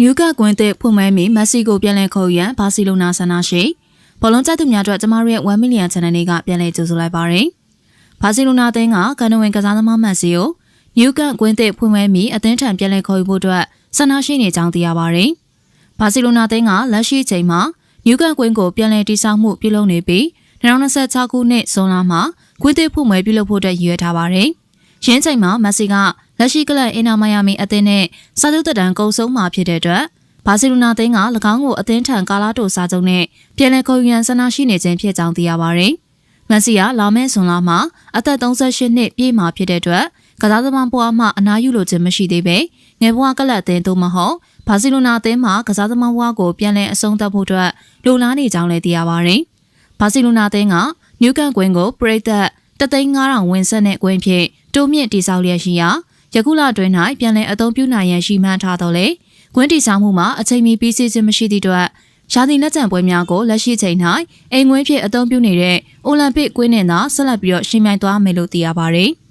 နျူကကွင်းသစ်ဖွင့်မဲမီမက်ဆီကိုပြန်လည်ခေါ်ယူရန်ဘာစီလိုနာဆန္ဒရှိဘောလုံးကျသူများအတွက်ကျမတို့ရဲ့1 million channel လေးကပြန်လည်ကြိုဆိုလိုက်ပါရယ်ဘာစီလိုနာအသင်းကကန်နဝင်ကစားသမားမန်စီကိုနျူကကွင်းသစ်ဖွင့်မဲမီအသင်းထံပြန်လည်ခေါ်ယူဖို့အတွက်ဆန္ဒရှိနေကြောင်းသိရပါရယ်ဘာစီလိုနာအသင်းကလက်ရှိချိန်မှာနျူကကွင်းကိုပြန်လည်တည်ဆောက်မှုပြုလုပ်နေပြီး2026ခုနှစ်ဇွန်လမှာကွင်းသစ်ဖွင့်မဲပြုလုပ်ဖို့အတွက်ရည်ရွယ်ထားပါရယ် ရင်းချိန်မှာမက်ဆီကလက်ရှိကလပ်အင်နာမိုင်ယာမီအသင်းနဲ့စာချုပ်သက်တမ်းကုန်ဆုံးမှာဖြစ်တဲ့အတွက်ဘာစီလိုနာအသင်းက၎င်းကိုအသင်းထံကာလာတိုစာချုပ်နဲ့ပြန်လည်ခေါ်ယူရန်ဆန္ဒရှိနေခြင်းဖြစ်ကြောင်းသိရပါဗျ။မက်ဆီကလာမယ့်ဇွန်လမှာအသက်38နှစ်ပြည့်မှာဖြစ်တဲ့အတွက်ကစားသမားဘဝမှအနားယူလိုခြင်းမရှိသေးပဲငယ်ဘဝကလပ်အသင်းသို့မဟုတ်ဘာစီလိုနာအသင်းမှာကစားသမားဘဝကိုပြန်လည်အဆုံးသတ်ဖို့အတွက်လိုလားနေကြောင်းလည်းသိရပါဗျ။ဘာစီလိုနာအသင်းကနျူကန်ကွင်းကိုပရိသတ် 3,500ဝင်းဆက်တဲ့ကွင်းဖြင့်တိုးမြင့်တည်ဆောက်လျက်ရှိရာယခုလတွင်၌ပြန်လည်အသုံးပြုနိုင်ရန်ရှိမှန်းထားတော်လေကွင်းတည်ဆောက်မှုမှာအချိန်မီပြီးစီးခြင်းမရှိသည့်အတွက်ရာသီလက်ကျန်ပွဲများကိုလက်ရှိချိန်၌အိမ်ငွေးဖြင့်အသုံးပြုနေတဲ့အိုလံပစ်ကွင်းနဲ့သာဆက်လက်ပြီးတော့ရှင်မြိုင်သွားမယ်လို့သိရပါတယ်။